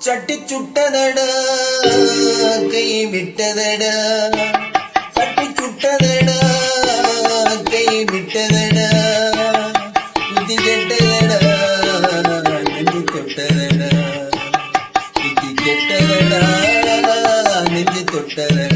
சட்டி சுட்டதடா கை விட்டதடா. te.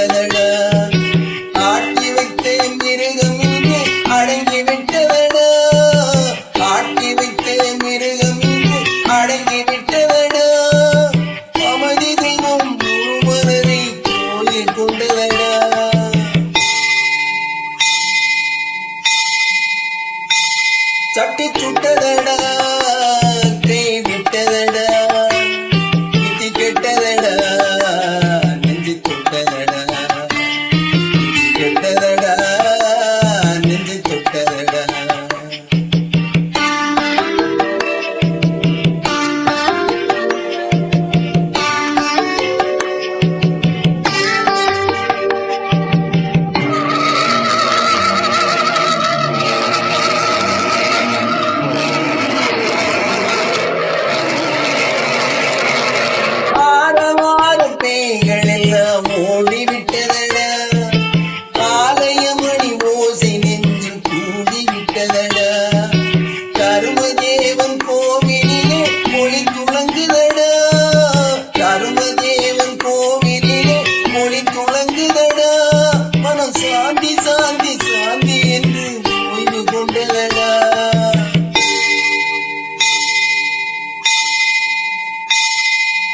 விட்டதடா ஆட்டி வைத்த மிருகம் இங்கு அடங்கி விட்டதடா ஆட்டி வைத்த மிருகம் இங்கு அடங்கி விட்டதடா அமைதி தினம் சட்டி சுட்டதடா. மொழி துளங்குதடா. தருமதேவன் கோவிலே மொழி துளங்குதடா. மனம் சாந்தி சாந்தி சாந்தி என்று ஓய்வு கொண்டதடா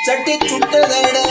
சட்டை சுட்டதடா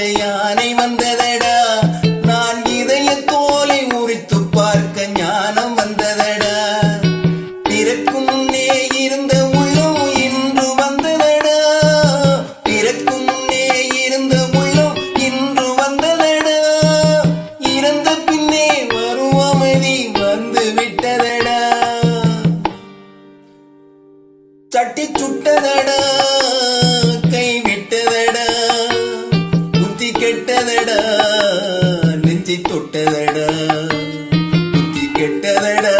பார்க்க யானை வந்ததடா. நான் இதய தோலை உரித்து பார்க்க ஞானம் வந்ததடா. பிறக்கும் முன்னே இருந்த கெட்டதடா.